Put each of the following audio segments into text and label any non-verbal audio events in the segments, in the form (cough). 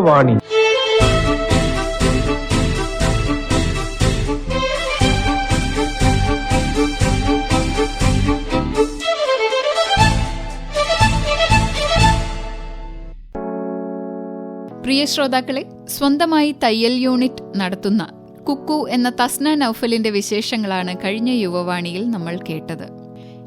യുവവാണി പ്രിയ ശ്രോതാക്കളെ സ്വന്തമായി തയ്യൽ യൂണിറ്റ് നടത്തുന്ന കുക്കു എന്ന തസ്ന നൌഫലിന്റെ വിശേഷങ്ങളാണ് കഴിഞ്ഞ യുവവാണിയിൽ നമ്മൾ കേട്ടത്.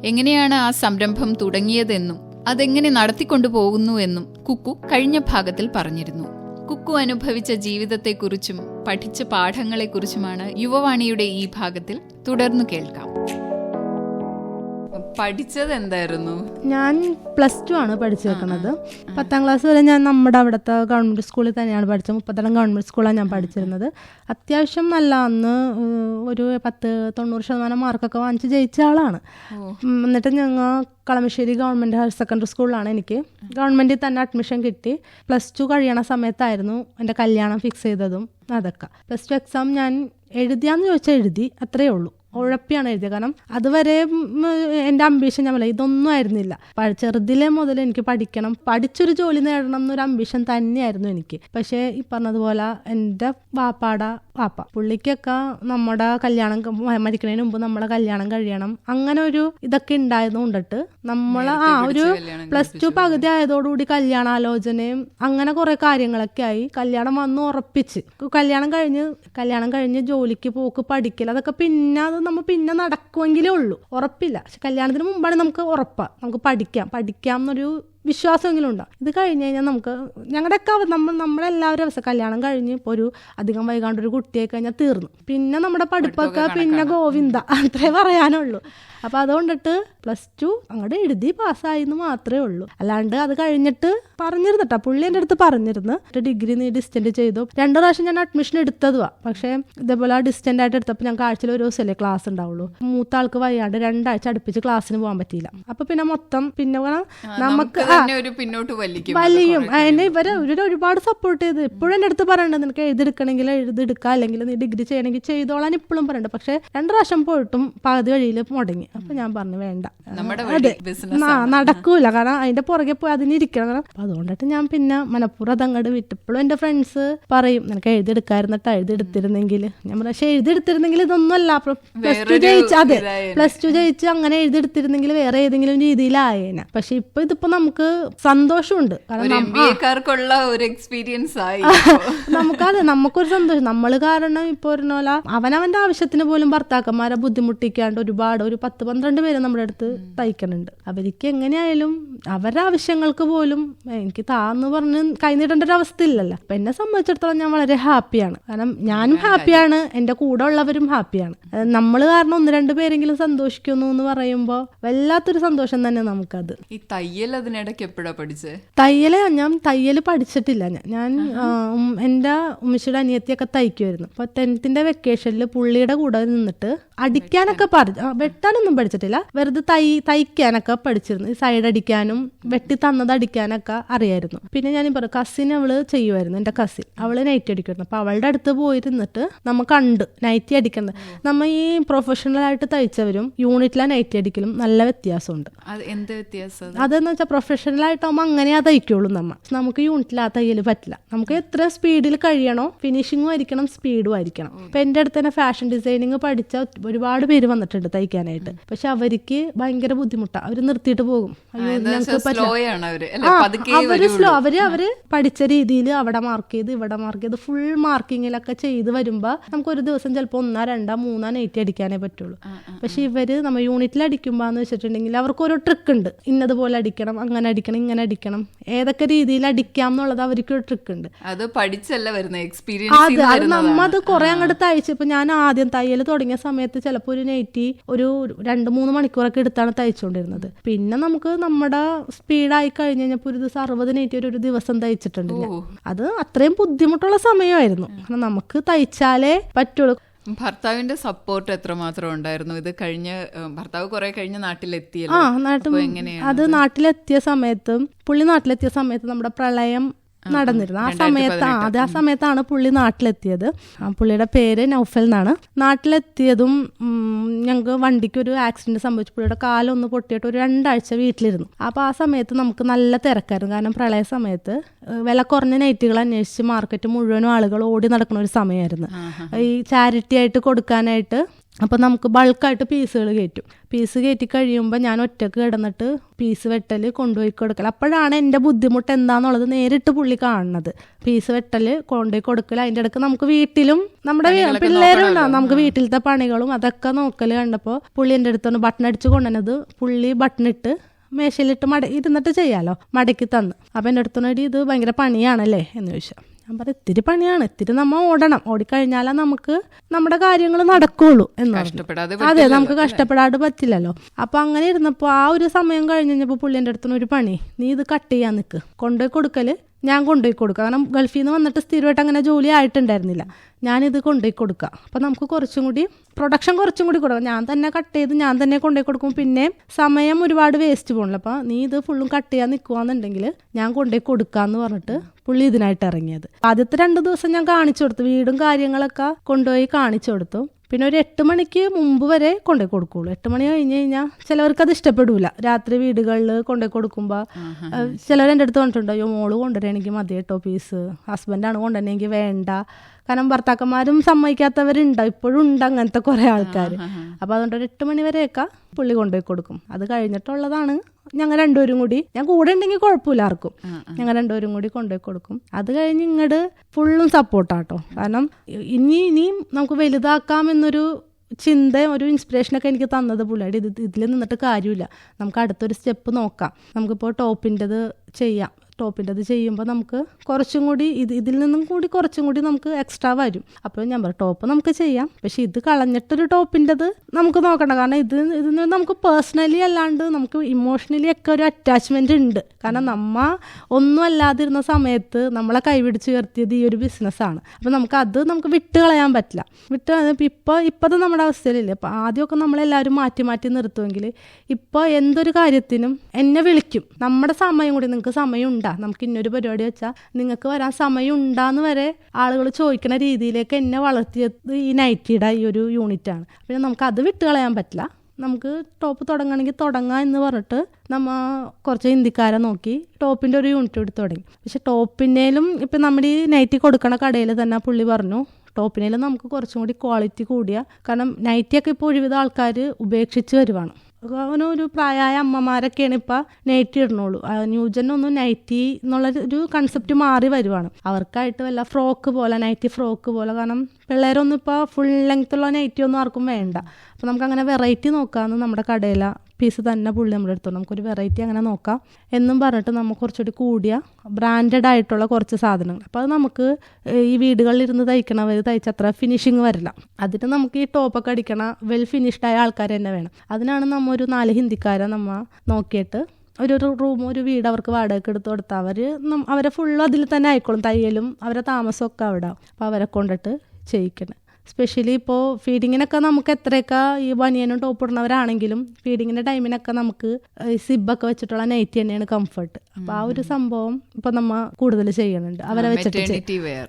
എങ്ങനെയാണ് ആ സംരംഭം തുടങ്ങിയതെന്നും അതെങ്ങനെ നടത്തിക്കൊണ്ടുപോകുന്നു എന്നും കുക്കു കഴിഞ്ഞ ഭാഗത്തിൽ പറഞ്ഞിരുന്നു. കുക്കു അനുഭവിച്ച ജീവിതത്തെക്കുറിച്ചും പഠിച്ച പാഠങ്ങളെക്കുറിച്ചുമാണ് യുവവാണിയുടെ ഈ ഭാഗത്തിൽ തുടർന്നു കേൾക്കാം. പഠിച്ചത് എന്തായിരുന്നു ഞാൻ പ്ലസ് ടു ആണ് പഠിച്ചു വെക്കുന്നത് പത്താം ക്ലാസ് വരെ ഞാൻ നമ്മുടെ അവിടുത്തെ ഗവൺമെന്റ് സ്കൂളിൽ തന്നെയാണ് പഠിച്ചത്. മുപ്പത്തടം ഗവൺമെന്റ് സ്കൂളാണ് ഞാൻ പഠിച്ചിരുന്നത്. അത്യാവശ്യം നല്ല അന്ന് ഒരു പത്ത് തൊണ്ണൂറ് ശതമാനം മാർക്കൊക്കെ വാങ്ങിച്ച് ജയിച്ച ആളാണ്. എന്നിട്ട് ഞങ്ങൾ കളമശ്ശേരി ഗവൺമെന്റ് ഹയർ സെക്കൻഡറി സ്കൂളിലാണ് എനിക്ക്. ഗവൺമെന്റിൽ തന്നെ അഡ്മിഷൻ കിട്ടി. പ്ലസ് ടു കഴിയണ സമയത്തായിരുന്നു എന്റെ കല്യാണം ഫിക്സ് ചെയ്തതും അതൊക്കെ. പ്ലസ് ടു എക്സാം ഞാൻ എഴുതിയാന്ന് ചോദിച്ചാൽ എഴുതി അത്രയേ ഉള്ളൂ. ഉഴപ്പിയാണ് എഴുതിയത്. കാരണം അതുവരെ എന്റെ അംബീഷൻ ഞാൻ പറയാം ഇതൊന്നും ആയിരുന്നില്ല. ചെറുതിലെ മുതൽ എനിക്ക് പഠിക്കണം പഠിച്ചൊരു ജോലി നേടണം എന്നൊരു അംബീഷൻ തന്നെയായിരുന്നു എനിക്ക്. പക്ഷേ ഈ പറഞ്ഞതുപോലെ എന്റെ വാപ്പാട വാപ്പ പുള്ളിക്കൊക്കെ നമ്മുടെ കല്യാണം മരിക്കുന്നതിന് മുമ്പ് നമ്മളെ കല്യാണം കഴിയണം അങ്ങനെ ഒരു ഇതൊക്കെ ഉണ്ടായതുകൊണ്ടിട്ട് നമ്മളെ ആ ഒരു പ്ലസ് ടു പകുതി ആയതോടുകൂടി കല്യാണാലോചനയും അങ്ങനെ കുറെ കാര്യങ്ങളൊക്കെ ആയി കല്യാണം വന്ന് ഉറപ്പിച്ച്. കല്യാണം കഴിഞ്ഞ് കല്യാണം കഴിഞ്ഞ് ജോലിക്ക് പോക്ക് പഠിക്കൽ അതൊക്കെ പിന്നെ അത് നമ്മൾ പിന്നെ നടക്കുമെങ്കിലേ ഉള്ളൂ. ഉറപ്പില്ല. പക്ഷെ കല്യാണത്തിന് മുമ്പാണ് നമുക്ക് ഉറപ്പാണ് നമുക്ക് പഠിക്കാം. പഠിക്കാം എന്നൊരു വിശ്വാസമെങ്കിലും ഉണ്ടാവും ഇത് കഴിഞ്ഞ് കഴിഞ്ഞാൽ നമുക്ക് ഞങ്ങളുടെയൊക്കെ നമ്മൾ നമ്മളെല്ലാവരും അവസ്ഥ കല്യാണം കഴിഞ്ഞ് ഇപ്പോൾ ഒരു അധികം വൈകാണ്ടൊരു കുട്ടിയായി കഴിഞ്ഞാൽ തീർന്നു. പിന്നെ നമ്മുടെ പഠിപ്പൊക്കെ പിന്നെ ഗോവിന്ദ. അത്രേ പറയാനുള്ളൂ. അപ്പോൾ അതുകൊണ്ടിട്ട് പ്ലസ് ടു അങ്ങോട്ട് എഴുതി പാസ്സായി എന്ന് മാത്രമേ ഉള്ളൂ. അല്ലാണ്ട് അത് കഴിഞ്ഞിട്ട് പറഞ്ഞിരുന്നു കേട്ടോ പുള്ളി എന്റെ അടുത്ത് പറഞ്ഞിരുന്നു. ഡിഗ്രി നീ ഡിസ്റ്റന്റ് ചെയ്തു. രണ്ടു പ്രാവശ്യം ഞാൻ അഡ്മിഷൻ എടുത്തതുവാ. പക്ഷേ ഇതേപോലെ ഡിസ്റ്റന്റ് ആയിട്ട് എടുത്തപ്പോൾ ഞങ്ങൾക്ക് ആഴ്ചയിൽ ഒരു ദിവസമല്ലേ ക്ലാസ് ഉണ്ടാവുള്ളൂ. മൂത്ത ആൾക്ക് വയ്യാണ്ട് രണ്ടാഴ്ച അടുപ്പിച്ച് ക്ലാസ്സിന് പോകാൻ പറ്റിയില്ല. അപ്പൊ പിന്നെ മൊത്തം പിന്നെ നമുക്ക് പിന്നോട്ട് വലിയും. അതിനെ ഇവരെ ഇവർ ഒരുപാട് സപ്പോർട്ട് ചെയ്ത്. ഇപ്പോഴും എന്റെ അടുത്ത് പറയണ്ടത് നിനക്ക് എഴുതെടുക്കണമെങ്കിൽ എഴുതെടുക്കുക അല്ലെങ്കിൽ നീ ഡിഗ്രി ചെയ്യണമെങ്കിൽ ചെയ്തോളാൻ ഇപ്പോഴും പറയണ്ട. പക്ഷെ രണ്ട് പ്രാവശ്യം പോയിട്ടും പകുതി വഴിയിൽ മുടങ്ങി. അപ്പൊ ഞാൻ പറഞ്ഞു വേണ്ട. അതെ. നടക്കൂല. കാരണം അതിന്റെ പുറകെ പോയി അതിനിരിക്കണം. കാരണം അപ്പൊ അതുകൊണ്ടിട്ട് ഞാൻ പിന്നെ മനപ്പുറം അതങ്ങോട്ട് വിട്ടപ്പോഴും എന്റെ ഫ്രണ്ട്സ് പറയും നിനക്ക് എഴുതിയെടുക്കായിരുന്നിട്ട് എഴുതിയെടുത്തിരുന്നെങ്കിൽ ഞാൻ പറഞ്ഞു പക്ഷെ എഴുതിയെടുത്തിരുന്നെങ്കിൽ ഇതൊന്നും അല്ല പ്ലസ് ടു ജയിച്ച് അതെ പ്ലസ് ടു ജയിച്ച് അങ്ങനെ എഴുതിയെടുത്തിരുന്നെങ്കിൽ വേറെ ഏതെങ്കിലും രീതിയിലായേനെ. പക്ഷെ ഇപ്പൊ ഇതിപ്പോ നമുക്ക് സന്തോഷമുണ്ട്. കാരണം ഒരു എക്സ്പീരിയൻസ് ആയി നമുക്കതെ നമുക്കൊരു സന്തോഷം. നമ്മൾ കാരണം ഇപ്പൊ ഒരു പോലെ അവനവന്റെ ആവശ്യത്തിന് പോലും ഭർത്താക്കന്മാരെ ബുദ്ധിമുട്ടിക്കാണ്ട് ഒരുപാട് ഒരു പത്ത് പന്ത്രണ്ട് പേര് നമ്മുടെ അടുത്ത് തയ്ക്കണുണ്ട്. അവർക്ക് എങ്ങനെയായാലും അവരുടെ ആവശ്യങ്ങൾക്ക് പോലും എനിക്ക് താന്ന് പറഞ്ഞ് കൈനീട്ടേണ്ട ഒരു അവസ്ഥ ഇല്ലല്ലോ. അപ്പൊ എന്നെ സംബന്ധിച്ചിടത്തോളം ഞാൻ വളരെ ഹാപ്പിയാണ് കാരണം ഞാനും ഹാപ്പിയാണ് എന്റെ കൂടെ ഉള്ളവരും ഹാപ്പിയാണ് നമ്മൾ കാരണം ഒന്ന് രണ്ട് പേരെങ്കിലും സന്തോഷിക്കുന്നു എന്ന് പറയുമ്പോൾ വല്ലാത്തൊരു സന്തോഷം തന്നെ നമുക്കത്. ഈ തയ്യൽ അതിനിടയ്ക്ക് എപ്പോഴാ പഠിച്ചേ? തയ്യൽ ഞാൻ തയ്യൽ പഠിച്ചിട്ടില്ല. ഞാൻ ഞാൻ എന്റെ ഉമ്മച്ചിയുടെ അനിയത്തിയൊക്കെ തയ്ക്കുമായിരുന്നു അപ്പോൾ ടെൻത്തിന്റെ വെക്കേഷനിൽ പുള്ളിയുടെ കൂടെ നിന്നിട്ട് അടിക്കാനൊക്കെ പറഞ്ഞു ആ, വെട്ടാനൊന്നും പഠിച്ചിട്ടില്ല. വെറുതെ തൈ തയ്ക്കാനൊക്കെ പഠിച്ചിരുന്നു. ഈ സൈഡ് അടിക്കാനും വെട്ടി തന്നത് അടിക്കാനൊക്കെ അറിയായിരുന്നു. പിന്നെ ഞാൻ പറയും കസിൻ അവൾ ചെയ്യുമായിരുന്നു എന്റെ കസിൻ അവൾ നൈറ്റി അടിക്കുമായിരുന്നു. അപ്പോൾ അവളുടെ അടുത്ത് പോയിരുന്നിട്ട് നമ്മ കണ്ട് നൈറ്റി അടിക്കുന്നത്. നമ്മ ഈ പ്രൊഫഷണൽ ആയിട്ട് തയ്ച്ചവരും യൂണിറ്റിലെ നൈറ്റി അടിക്കലും നല്ല വ്യത്യാസമുണ്ട്. എന്ത് വ്യത്യാസം അത്? അതെന്ന് വെച്ചാൽ പ്രൊഫഷണൽ ആയിട്ടാകുമ്പോൾ അങ്ങനെയാ തയ്ക്കുള്ളൂ നമ്മ. നമുക്ക് യൂണിറ്റിൽ ആ തയ്യൽ പറ്റില്ല. നമുക്ക് എത്ര സ്പീഡിൽ കഴിയണോ ഫിനിഷിങ്ങും ആയിരിക്കണം സ്പീഡും ആയിരിക്കണം. ഇപ്പൊ എന്റെ അടുത്ത് തന്നെ ഫാഷൻ ഡിസൈനിങ് പഠിച്ച ഒരുപാട് പേര് വന്നിട്ടുണ്ട് തയ്ക്കാനായിട്ട്. പക്ഷെ അവർക്ക് ഭയങ്കര ബുദ്ധിമുട്ടാണ് അവർ നിർത്തിയിട്ട് പോകും. അവർ. അവർ സ്ലോ അവർ അവർ പഠിച്ച രീതിയിൽ അവിടെ മാർക്ക് ചെയ്ത് ഇവിടെ മാർക്ക് ചെയ്ത് ഫുൾ മാർക്കിങ്ങിലൊക്കെ ചെയ്ത് വരുമ്പോ നമുക്ക് ഒരു ദിവസം ചിലപ്പോ ഒന്നാ രണ്ടാ മൂന്നാ നൈറ്റി അടിക്കാനേ പറ്റുള്ളൂ. പക്ഷെ ഇവർ നമ്മ യൂണിറ്റിൽ അടിക്കുമ്പോ എന്ന് വെച്ചിട്ടുണ്ടെങ്കിൽ അവർക്ക് ഓരോ ട്രിക്ക് ഉണ്ട്. ഇന്നതുപോലെ അടിക്കണം അങ്ങനെ അടിക്കണം ഇങ്ങനെ അടിക്കണം. ഏതൊക്കെ രീതിയിൽ അടിക്കാം എന്നുള്ളത് അവർക്ക് ഒരു ട്രിക്ക് ഉണ്ട്. അത് പഠിച്ചല്ല വരുന്ന? എക്സ്പീരിയൻസ് അത് അത് കുറെ അങ്ങോട്ട് തയ്ച്ച് ഇപ്പൊ ഞാൻ ആദ്യം തയ്യൽ തുടങ്ങിയ സമയത്ത് ചിലപ്പോ ഒരു നൈറ്റി ഒരു രണ്ട് മൂന്ന് മണിക്കൂറൊക്കെ എടുത്താണ് തയ്ച്ചുകൊണ്ടിരുന്നത് പിന്നെ നമുക്ക് നമ്മുടെ സ്പീഡായി കഴിഞ്ഞ് കഴിഞ്ഞപ്പോൾ ഒരു ദിവസം അറുപത് നൈറ്റി ഒരു ദിവസം തയ്ച്ചിട്ടുണ്ട് അത് അത്രയും ബുദ്ധിമുട്ടുള്ള സമയമായിരുന്നു. കാരണം നമുക്ക് തയ്ച്ചാലേ പറ്റുള്ളൂ. ഭർത്താവിന്റെ സപ്പോർട്ട് എത്രമാത്രം ഉണ്ടായിരുന്നു? ഇത് കഴിഞ്ഞ ഭർത്താവ് കുറെ കഴിഞ്ഞ നാട്ടിലെത്തിയല്ലോ. അത് നാട്ടിലെത്തിയ സമയത്തും പുള്ളി നാട്ടിലെത്തിയ സമയത്ത് നമ്മുടെ പ്രളയം നടന്നിരുന്നു. ആ സമയത്താണ് അത് ആ സമയത്താണ് പുള്ളി നാട്ടിലെത്തിയത്. ആ പുള്ളിയുടെ പേര് നൗഫൽ എന്നാണ്. നാട്ടിലെത്തിയതും ഞങ്ങൾക്ക് വണ്ടിക്ക് ഒരു ആക്സിഡന്റ് സംഭവിച്ചു പുള്ളിയുടെ കാലൊന്ന് പൊട്ടിയിട്ട് ഒരു രണ്ടാഴ്ച വീട്ടിലിരുന്നു. അപ്പോൾ ആ സമയത്ത് നമുക്ക് നല്ല തിരക്കായിരുന്നു. കാരണം പ്രളയ സമയത്ത് വില കുറഞ്ഞ നൈറ്റുകൾ അന്വേഷിച്ച് മാർക്കറ്റ് മുഴുവനും ആളുകൾ ഓടി നടക്കുന്ന ഒരു സമയമായിരുന്നു. ഈ ചാരിറ്റി ആയിട്ട് കൊടുക്കാനായിട്ട് അപ്പോൾ നമുക്ക് ബൾക്കായിട്ട് പീസുകൾ കയറ്റും. പീസ് കയറ്റി കഴിയുമ്പോൾ ഞാൻ ഒറ്റയ്ക്ക് കിടന്നിട്ട് പീസ് വെട്ടൽ കൊണ്ടുപോയി കൊടുക്കൽ അപ്പോഴാണ് എന്റെ ബുദ്ധിമുട്ട് എന്താണെന്നുള്ളത് നേരിട്ട് പുള്ളി കാണുന്നത്. പീസ് വെട്ടൽ കൊണ്ടുപോയി കൊടുക്കൽ അതിന്റെ ഇടയ്ക്ക് നമുക്ക് വീട്ടിലും നമ്മുടെ പിള്ളേരുണ്ടാവും. നമുക്ക് വീട്ടിലത്തെ പണികളും അതൊക്കെ നോക്കൽ കണ്ടപ്പോൾ പുള്ളി എന്റെ അടുത്തൊന്ന് ബട്ടൺ അടിച്ച് കൊണ്ടുവന്നത് പുള്ളി ബട്ടൺ ഇട്ട് മേശയിലിട്ട് മട ഇരുന്നിട്ട് ചെയ്യാലോ. മടക്കി തന്ന്. അപ്പം എന്റെ അടുത്തൊന്നടി ഇത് ഭയങ്കര പണിയാണല്ലേ എന്ന് ചോദിച്ചു. ഞാൻ പറഞ്ഞു ഇത്തിരി പണിയാണ്. ഇത്തിരി നമ്മൾ ഓടണം. ഓടിക്കഴിഞ്ഞാലേ നമുക്ക് നമ്മുടെ കാര്യങ്ങൾ നടക്കുള്ളൂ എന്ന് അതെ നമുക്ക് കഷ്ടപ്പെടാതെ പറ്റില്ലല്ലോ. അപ്പൊ അങ്ങനെ ഇരുന്നപ്പോൾ ആ ഒരു സമയം കഴിഞ്ഞപ്പോ കഴിഞ്ഞപ്പോൾ പുള്ളി എന്റെ അടുത്തുനിന്ന് ഒരു പണി. നീ ഇത് കട്ട് ചെയ്യാൻ നിൽക്ക് കൊണ്ടുപോയി കൊടുക്കൽ ഞാൻ കൊണ്ടുപോയി കൊടുക്കുക കാരണം ഗൾഫിൽ നിന്ന് വന്നിട്ട് സ്ഥിരമായിട്ട് അങ്ങനെ ജോലി ആയിട്ടുണ്ടായിരുന്നില്ല. ഞാനിത് കൊണ്ടുപോയി കൊടുക്കുക അപ്പം നമുക്ക് കുറച്ചും കൂടി പ്രൊഡക്ഷൻ കുറച്ചും കൂടി കൊടുക്കാം. ഞാൻ തന്നെ കട്ട് ചെയ്ത് ഞാൻ തന്നെ കൊണ്ടുപോയി കൊടുക്കും. പിന്നെ സമയം ഒരുപാട് വേസ്റ്റ് പോകണല്ലോ അപ്പം നീ ഇത് ഫുള്ളും കട്ട് ചെയ്യാൻ നിൽക്കുവാന്നുണ്ടെങ്കിൽ ഞാൻ കൊണ്ടുപോയി കൊടുക്കാന്ന് പറഞ്ഞിട്ട് പുള്ളി ഇതിനായിട്ട് ഇറങ്ങിയത്. ആദ്യത്തെ രണ്ട് ദിവസം ഞാൻ കാണിച്ചു കൊടുത്തു. വീടും കാര്യങ്ങളൊക്കെ കൊണ്ടുപോയി കാണിച്ചു കൊടുത്തു. പിന്നെ ഒരു എട്ട് മണിക്ക് മുമ്പ് വരെ കൊണ്ടുപോയി കൊടുക്കുള്ളൂ. എട്ട് മണി കഴിഞ്ഞ് കഴിഞ്ഞാൽ ചിലവർക്ക് അത് ഇഷ്ടപ്പെടില്ല രാത്രി വീടുകളിൽ കൊണ്ടുപോയി കൊടുക്കുമ്പോൾ ചിലവർ എന്റെ അടുത്ത് പറഞ്ഞിട്ടുണ്ടോ അയ്യോ മോൾ കൊണ്ടുവരണമെങ്കിൽ മതി കേട്ടോ പീസ് ഹസ്ബൻഡാണ് കൊണ്ടുവരണമെങ്കിൽ വേണ്ട. കാരണം ഭർത്താക്കന്മാരും സമ്മതിക്കാത്തവരുണ്ട്. ഇപ്പോഴും ഉണ്ട് അങ്ങനത്തെ കുറേ ആൾക്കാർ അപ്പോൾ അതുകൊണ്ട് ഒരു എട്ട് മണി വരെയൊക്കെ പുള്ളി കൊണ്ടുപോയി കൊടുക്കും. അത് കഴിഞ്ഞിട്ടുള്ളതാണ് ഞങ്ങൾ രണ്ടുപേരും കൂടി. ഞാൻ കൂടെ ഉണ്ടെങ്കിൽ കുഴപ്പമില്ല ആർക്കും. ഞങ്ങൾ രണ്ടുപേരും കൂടി കൊണ്ടുപോയി കൊടുക്കും. അത് കഴിഞ്ഞ് ഇങ്ങോട്ട് ഫുള്ളും സപ്പോർട്ടാട്ടോ കാരണം ഇനി ഇനിയും നമുക്ക് വലുതാക്കാം എന്നൊരു ചിന്തയും ഒരു ഇൻസ്പിറേഷനൊക്കെ എനിക്ക് തന്നത് പുള്ളിയുടെ ഇത് ഇതിൽ നിന്നിട്ട് കാര്യമില്ല. നമുക്ക് അടുത്തൊരു സ്റ്റെപ്പ് നോക്കാം. നമുക്കിപ്പോൾ ടോപ്പിന്റെത് ചെയ്യാം. ടോപ്പിന്റെത് ചെയ്യുമ്പോൾ നമുക്ക് കുറച്ചും കൂടി ഇത് ഇതിൽ നിന്നും കൂടി കുറച്ചും കൂടി നമുക്ക് എക്സ്ട്രാ വരും. അപ്പോൾ ഞാൻ പറയാം ടോപ്പ് നമുക്ക് ചെയ്യാം. പക്ഷെ ഇത് കളഞ്ഞിട്ടൊരു ടോപ്പിന്റെത് നമുക്ക് നോക്കണം. കാരണം ഇത് ഇതിന് നമുക്ക് പേഴ്സണലി അല്ലാണ്ട് നമുക്ക് ഇമോഷണലി ഒക്കെ ഒരു അറ്റാച്ച്മെന്റ് ഉണ്ട്. കാരണം നമ്മ ഒന്നും അല്ലാതിരുന്ന സമയത്ത് നമ്മളെ കൈപിടിച്ച് ഉയർത്തിയത് ഈ ഒരു ബിസിനസ്സാണ് അപ്പോൾ നമുക്ക് അത് നമുക്ക് വിട്ട് കളയാൻ പറ്റില്ല. വിട്ട് ഇപ്പോൾ ഇപ്പോഴത്തെ നമ്മുടെ അവസ്ഥയിലില്ലേ? അപ്പോൾ ആദ്യമൊക്കെ നമ്മളെല്ലാവരും മാറ്റി മാറ്റി നിർത്തുമെങ്കിൽ ഇപ്പോൾ എന്തൊരു കാര്യത്തിനും എന്നെ വിളിക്കും. നമ്മുടെ സമയം കൂടി നിങ്ങൾക്ക് സമയം ഉണ്ടാ നമുക്ക് ഇന്നൊരു പരിപാടി വെച്ചാൽ നിങ്ങൾക്ക് വരാൻ സമയം ഉണ്ടാന്ന് വരെ ആളുകൾ ചോദിക്കുന്ന രീതിയിലേക്ക് എന്നെ വളർത്തിയത് ഈ നൈറ്റിയുടെ ഈ ഒരു യൂണിറ്റാണ് പിന്നെ നമുക്ക് അത് വിട്ട് കളയാൻ പറ്റില്ല. നമുക്ക് ടോപ്പ് തുടങ്ങണമെങ്കിൽ തുടങ്ങാം എന്ന് പറഞ്ഞിട്ട് നമ്മ കുറച്ച് ഹിന്ദിക്കാരെ നോക്കി ടോപ്പിന്റെ ഒരു യൂണിറ്റ് എടുത്ത് തുടങ്ങി. പക്ഷെ ടോപ്പിന്റെയിലും ഇപ്പം നമ്മുടെ ഈ നൈറ്റി കൊടുക്കണ കടയിൽ തന്നെ പുള്ളി പറഞ്ഞു ടോപ്പിനേലും നമുക്ക് കുറച്ചും കൂടി ക്വാളിറ്റി കൂടിയ. കാരണം നൈറ്റിയൊക്കെ ഇപ്പോൾ ഒഴിവിധ ആൾക്കാർ ഉപേക്ഷിച്ച് വരുവാണ്. ഒരു പ്രായമായ അമ്മമാരൊക്കെയാണ് ഇപ്പം നൈറ്റി ഇടണുള്ളൂ ന്യൂജൻ ഒന്ന് നൈറ്റി എന്നുള്ള ഒരു കൺസെപ്റ്റ് മാറി വരുവാണ്. അവർക്കായിട്ട് വല്ല ഫ്രോക്ക് പോലെ നൈറ്റി ഫ്രോക്ക് പോലെ കാരണം പിള്ളേരൊന്നും ഇപ്പോൾ ഫുൾ ലെങ്ത് ഉള്ള നൈറ്റി ഒന്നും ആർക്കും വേണ്ട. അപ്പോൾ നമുക്ക് അങ്ങനെ വെറൈറ്റി നോക്കാമെന്ന് നമ്മുടെ കടയിലെ പീസ് തന്നെ പുള്ളി നമ്മുടെ അടുത്തു നമുക്കൊരു വെറൈറ്റി അങ്ങനെ നോക്കാം. എന്നും പറഞ്ഞിട്ട് നമുക്ക് കുറച്ചുകൂടി കൂടിയ ബ്രാൻഡഡ് ആയിട്ടുള്ള കുറച്ച് സാധനങ്ങൾ. അപ്പോൾ അത് നമുക്ക് ഈ വീടുകളിലിരുന്ന് തയ്ക്കണവർ തയ്ച്ച അത്ര ഫിനിഷിങ് വരില്ല. അതിന് നമുക്ക് ഈ ടോപ്പൊക്കെ അടിക്കണ വെൽ ഫിനിഷ്ഡ് ആയ ആൾക്കാർ തന്നെ വേണം. അതിനാണ് നമ്മ ഒരു നാല് ഹിന്ദിക്കാരെ നമ്മൾ നോക്കിയിട്ട് ഒരു റൂം ഒരു വീട് അവർക്ക് വാടകയ്ക്ക് എടുത്ത് കൊടുത്താൽ അവർ അവരെ ഫുള്ളും അതിൽ തന്നെ ആയിക്കോളും. തയ്യലും അവരെ താമസമൊക്കെ അവിടെ. അപ്പോൾ അവരെ കൊണ്ടിട്ട് ചെയ്യിക്കണം. സ്പെഷ്യലി ഇപ്പോൾ ഫീഡിങ്ങിനൊക്കെ നമുക്ക് എത്രയൊക്കെ ഈ ബനിയനും ടോപ്പ് ഇടുന്നവരാണെങ്കിലും ഫീഡിങ്ങിന്റെ ടൈമിനൊക്കെ നമുക്ക് സിബൊക്കെ വെച്ചിട്ടുള്ള നൈറ്റ് തന്നെയാണ് കംഫർട്ട് അപ്പോൾ ആ ഒരു സംഭവം ഇപ്പോൾ നമ്മ കൂടുതൽ ചെയ്യുന്നുണ്ട്. അവരെ വെച്ചിട്ട്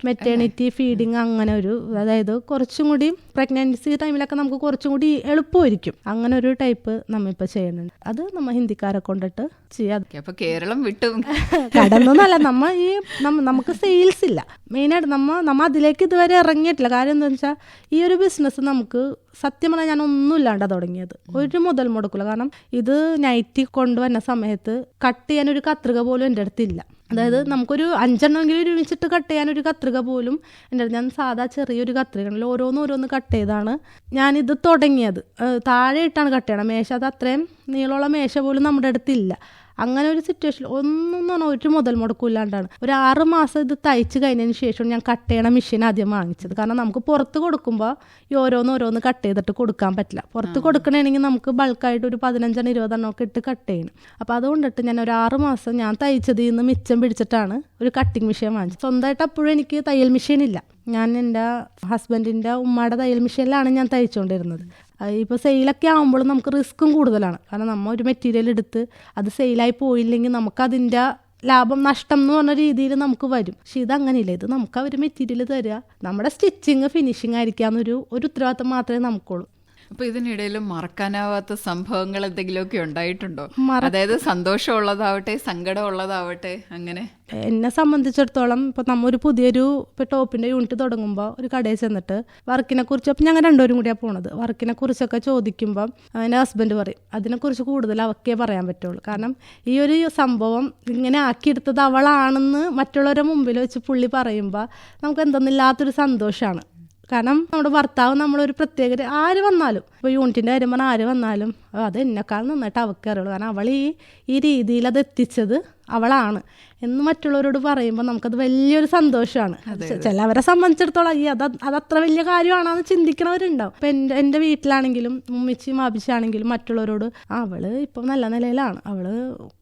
മെറ്റേണിറ്റി ഫീഡിങ് അങ്ങനെ ഒരു അതായത് കുറച്ചും കൂടി പ്രഗ്നൻസി ടൈമിലൊക്കെ നമുക്ക് കുറച്ചും കൂടി എളുപ്പമായിരിക്കും. അങ്ങനെ ഒരു ടൈപ്പ് നമ്മൾ ഇപ്പൊ ചെയ്യുന്നുണ്ട്. അത് നമ്മ ഹിന്ദിക്കാരെ കൊണ്ടിട്ട് ചെയ്യാം. കേരളം വിട്ടു. (laughs) കടന്നൊന്നല്ല നമ്മ ഈ നമുക്ക് സെയിൽസ് ഇല്ല. മെയിനായിട്ട് നമ്മ നമ്മ അതിലേക്ക് ഇതുവരെ ഇറങ്ങിയിട്ടില്ല. കാര്യം എന്താ വെച്ചാൽ ഈ ഒരു ബിസിനസ് നമുക്ക് സത്യം പറഞ്ഞാൽ ഞാൻ ഒന്നും ഇല്ലാണ്ടാ തുടങ്ങിയത്. ഒരു മുതൽ മുടക്കില്ല കാരണം ഇത് നൈറ്റി കൊണ്ടുവന്ന സമയത്ത് കട്ട് ചെയ്യാൻ ഒരു കത്രിക പോലും എന്റെ അടുത്തില്ല. അതായത് നമുക്കൊരു അഞ്ചെണ്ണമെങ്കിലും ഒരുമിച്ചിട്ട് കട്ട് ചെയ്യാൻ ഒരു കത്രിക പോലും എന്റെ അടുത്ത് ഞാൻ സാധാ ചെറിയൊരു കത്രികണിൽ ഓരോന്ന് ഓരോന്ന് കട്ട് ചെയ്താണ് ഞാനിത് തുടങ്ങിയത്. താഴെ ഇട്ടാണ് കട്ട് ചെയ്യണം മേശ അത് അത്രയും നീളമുള്ള മേശ പോലും നമ്മുടെ അടുത്തില്ല. അങ്ങനെ ഒരു സിറ്റുവേഷൻ ഒന്നും പറഞ്ഞാൽ ഒരു മുതൽ മുടക്കില്ലാണ്ടാണ്. ഒരു ആറ് മാസം ഇത് തയ്ച്ച് കഴിഞ്ഞതിന് ശേഷം ഞാൻ കട്ട് ചെയ്യണ മെഷീൻ ആദ്യം വാങ്ങിച്ചത്. കാരണം നമുക്ക് പുറത്ത് കൊടുക്കുമ്പോൾ ഈ ഓരോന്ന് ഓരോന്ന് കട്ട് ചെയ്തിട്ട് കൊടുക്കാൻ പറ്റില്ല. പുറത്ത് കൊടുക്കണമെങ്കിൽ നമുക്ക് ബൾക്കായിട്ട് ഒരു പതിനഞ്ചെണ്ണം ഇരുപതെണ്ണം ഒക്കെ ഇട്ട് കട്ട് ചെയ്യണം. അപ്പോൾ അതുകൊണ്ടിട്ട് ഞാൻ ഒരു ആറ് മാസം ഞാൻ തയ്ച്ചതിൽ നിന്ന് മിച്ചം പിടിച്ചിട്ടാണ് ഒരു കട്ടിങ് മെഷീൻ വാങ്ങിച്ചത്. സ്വന്തമായിട്ട് അപ്പോഴും എനിക്ക് തയ്യൽ മെഷീൻ ഇല്ല. ഞാൻ എന്റെ ഹസ്ബൻഡിന്റെ ഉമ്മയുടെ തയ്യൽ മെഷീനിലാണ് ഞാൻ തയ്ച്ചുകൊണ്ടിരുന്നത് ഇപ്പോൾ സെയിലൊക്കെ ആകുമ്പോൾ നമുക്ക് റിസ്ക്കും കൂടുതലാണ്. കാരണം നമ്മൾ ഒരു മെറ്റീരിയൽ എടുത്ത് അത് സെയിലായി പോയില്ലെങ്കിൽ നമുക്കതിന്റെ ലാഭം നഷ്ടം എന്ന് പറഞ്ഞ രീതിയിൽ നമുക്ക് വരും. പക്ഷെ ഇതങ്ങനെയില്ല ഇത് നമുക്ക് അവർ മെറ്റീരിയൽ തരിക നമ്മുടെ സ്റ്റിച്ചിങ് ഫിനിഷിങ് ആയിരിക്കാമെന്നൊരു ഒരു ഉത്തരവാദിത്തം മാത്രമേ നമുക്കുള്ളൂ. അപ്പൊ ഇതിനിടയിൽ മറക്കാനാവാത്ത സംഭവങ്ങൾ എന്തെങ്കിലുമൊക്കെ ഉണ്ടായിട്ടുണ്ടോ? അതായത് സന്തോഷമുള്ളതാവട്ടെ സങ്കടമുള്ളതാവട്ടെ അങ്ങനെ. എന്നെ സംബന്ധിച്ചിടത്തോളം ഇപ്പം നമ്മ ഒരു പുതിയൊരു ഇപ്പോൾ ടോപ്പിന്റെ യൂണിറ്റ് തുടങ്ങുമ്പോൾ ഒരു കടയിൽ ചെന്നിട്ട് വർക്കിനെ കുറിച്ച് അപ്പം ഞങ്ങൾ രണ്ടുപേരും കൂടിയാ പോണത്. വർക്കിനെ കുറിച്ചൊക്കെ ചോദിക്കുമ്പം എന്റെ ഹസ്ബൻഡ് പറയും അതിനെക്കുറിച്ച് കൂടുതൽ അവക്കേ പറയാൻ പറ്റുള്ളൂ. കാരണം ഈ ഒരു സംഭവം ഇങ്ങനെ ആക്കിയെടുത്തത് അവളാണെന്ന് മറ്റുള്ളവരുടെ മുമ്പിൽ വെച്ച് പുള്ളി പറയുമ്പോൾ നമുക്ക് എന്തെന്നില്ലാത്തൊരു സന്തോഷമാണ് കാരണം നമ്മുടെ ഭർത്താവ് നമ്മളൊരു പ്രത്യേക ആര് വന്നാലും. ഇപ്പോൾ യൂണിറ്റിന്റെ കാര്യം പറഞ്ഞാൽ ആര് വന്നാലും "ഓ, അത് എന്നെക്കാൾ നന്നായിട്ട് അവൾക്ക് അറിയുള്ളൂ. കാരണം അവൾ ഈ ഈ രീതിയിൽ അത് എത്തിച്ചത് അവളാണ്. എന്ന് മറ്റുള്ളവരോട് പറയുമ്പോൾ നമുക്കത് വലിയൊരു സന്തോഷമാണ്. ചിലവരെ സംബന്ധിച്ചിടത്തോളം ഈ അത് അത് അത്ര വലിയ കാര്യമാണെന്ന് ചിന്തിക്കണവരുണ്ടാവും ഇപ്പം എന്റെ എന്റെ വീട്ടിലാണെങ്കിലും ഉമ്മിച്ചിയും ആവശ്യമാണെങ്കിലും മറ്റുള്ളവരോട് അവൾ അവൾ ഇപ്പം നല്ല നിലയിലാണ്. അവൾ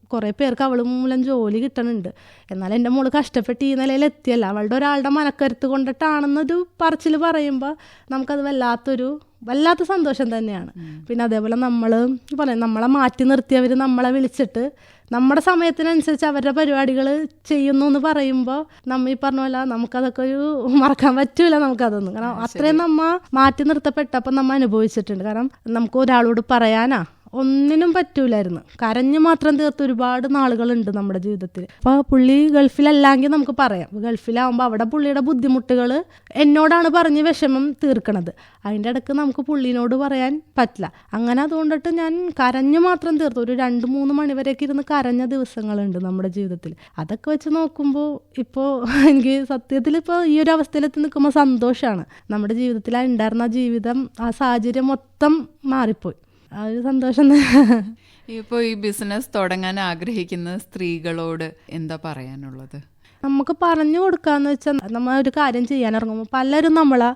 കുറേ പേർക്ക് അവൾ മൂലം ജോലി കിട്ടണുണ്ട്. എന്നാൽ എന്റെ മോൾ കഷ്ടപ്പെട്ട് ഈ നിലയിൽ എത്തിയല്ല അവളുടെ ഒരാളുടെ മനക്കരുത്ത് കൊണ്ടിട്ടാണെന്നൊരു പറച്ചിൽ പറയുമ്പോൾ നമുക്കത് വല്ലാത്തൊരു വല്ലാത്ത സന്തോഷം തന്നെയാണ്. പിന്നെ അതേപോലെ നമ്മൾ പറയാം നമ്മളെ മാറ്റി നിർത്തിയവർ നമ്മളെ വിളിച്ചിട്ട് നമ്മുടെ സമയത്തിനനുസരിച്ച് അവരുടെ പരിപാടികൾ ചെയ്യുന്നു എന്ന് പറയുമ്പോൾ നമ്മ ഈ പറഞ്ഞ പോലെ നമുക്കതൊക്കെ ഒരു മറക്കാൻ പറ്റൂല നമുക്കതൊന്നും. കാരണം അത്രയും നമ്മ മാറ്റി നിർത്തപ്പെട്ടപ്പോൾ നമ്മ അനുഭവിച്ചിട്ടുണ്ട്. കാരണം നമുക്ക് ഒരാളോട് പറയാനാ. ഒന്നിനും പറ്റൂലായിരുന്നു. കരഞ്ഞു മാത്രം തീർത്ത് ഒരുപാട് നാളുകളുണ്ട് നമ്മുടെ ജീവിതത്തിൽ. അപ്പോൾ പുള്ളി ഗൾഫിലല്ലെങ്കിൽ നമുക്ക് പറയാം. ഗൾഫിലാവുമ്പോൾ അവിടെ പുള്ളിയുടെ ബുദ്ധിമുട്ടുകൾ എന്നോടാണ് പറഞ്ഞ് വിഷമം തീർക്കണത്. അതിന്റെ ഇടയ്ക്ക് നമുക്ക് പുള്ളിനോട് പറയാൻ പറ്റില്ല. അങ്ങനെ അതുകൊണ്ടിട്ട് ഞാൻ കരഞ്ഞു മാത്രം തീർത്തു. ഒരു രണ്ട് മൂന്ന് മണിവരെയൊക്കെ ഇരുന്ന് കരഞ്ഞ ദിവസങ്ങളുണ്ട് നമ്മുടെ ജീവിതത്തിൽ. അതൊക്കെ വെച്ച് നോക്കുമ്പോൾ ഇപ്പോൾ എനിക്ക് സത്യത്തിൽ ഇപ്പോൾ ഈ ഒരു അവസ്ഥയിലെത്തി നിൽക്കുമ്പോൾ സന്തോഷമാണ് നമ്മുടെ ജീവിതത്തിൽ ആ ഉണ്ടായിരുന്ന ജീവിതം ആ സാഹചര്യം മൊത്തം മാറിപ്പോയി. ആ ഒരു സന്തോഷം ഇപ്പോൾ ഈ ബിസിനസ് തുടങ്ങാൻ ആഗ്രഹിക്കുന്ന സ്ത്രീകളോട് എന്താ പറയാനുള്ളത്? നമുക്ക് പറഞ്ഞു കൊടുക്കാന്ന് വെച്ചാൽ നമ്മൾ ഒരു കാര്യം ചെയ്യാൻ ഇറങ്ങുമ്പോൾ പലരും നമ്മളെ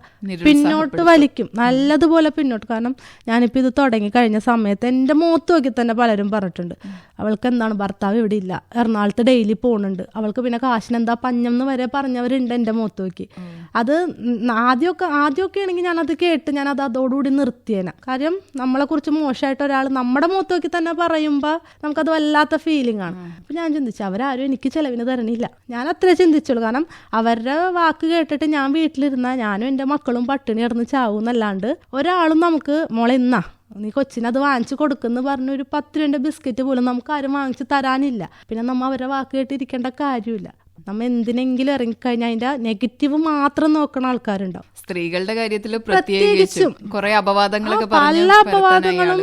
പിന്നോട്ട് വലിക്കും. നല്ലതുപോലെ പിന്നോട്ട്. കാരണം ഞാനിപ്പോൾ ഇത് തുടങ്ങി കഴിഞ്ഞ സമയത്ത് എന്റെ മുഖത്ത് നോക്കി തന്നെ പലരും പറഞ്ഞിട്ടുണ്ട്. അവൾക്ക് എന്താണ് ഭർത്താവ് ഇവിടെ ഇല്ല. എറണാകുളത്ത് ഡെയിലി പോകുന്നുണ്ട് അവൾക്ക് പിന്നെ കാശിന് എന്താ പഞ്ഞം എന്ന് വരെ പറഞ്ഞവരുണ്ട് എന്റെ മുഖത്ത് നോക്കി. അത് ആദ്യമൊക്കെ ആദ്യമൊക്കെ ആണെങ്കിൽ ഞാനത് കേട്ട് ഞാൻ ഞാനത് അതോടുകൂടി നിർത്തിയേനെ. കാര്യം നമ്മളെക്കുറിച്ച് മോശമായിട്ട് ഒരാൾ നമ്മുടെ മുഖത്ത് നോക്കി തന്നെ പറയുമ്പോൾ നമുക്കത് വല്ലാത്ത ഫീലിംഗ് ആണ്. അപ്പം ഞാൻ ചിന്തിച്ചു അവരാരും എനിക്ക് ചിലവിന് തരണില്ല. ഞാൻ അത്രേ ചിന്തിച്ചുള്ളൂ. കാരണം അവരുടെ വാക്ക് കേട്ടിട്ട് ഞാൻ വീട്ടിലിരുന്ന ഞാനും എന്റെ മക്കളും പട്ടിണി കിടന്ന് ചാവും എന്നല്ലാണ്ട് ഒരാളും നമുക്ക് മോളെ ഇന്നാ നീ കൊച്ചിന് അത് വാങ്ങിച്ചു കൊടുക്കുന്നു പറഞ്ഞ ഒരു പത്ത് രൂപ ബിസ്ക്കറ്റ് പോലും നമുക്ക് ആരും വാങ്ങിച്ചു തരാനില്ല. പിന്നെ നമ്മ അവരുടെ വാക്ക് കേട്ടിരിക്കേണ്ട കാര്യമില്ല. നമ്മ എന്തിനെങ്കിലും ഇറങ്ങിക്കഴിഞ്ഞാൽ അതിന്റെ നെഗറ്റീവ് മാത്രം നോക്കണ ആൾക്കാരുണ്ടാവും. സ്ത്രീകളുടെ കാര്യത്തിൽ പ്രത്യേകിച്ചും കുറെ അപവാദങ്ങളൊക്കെ പറഞ്ഞ് പല അപവാദങ്ങളും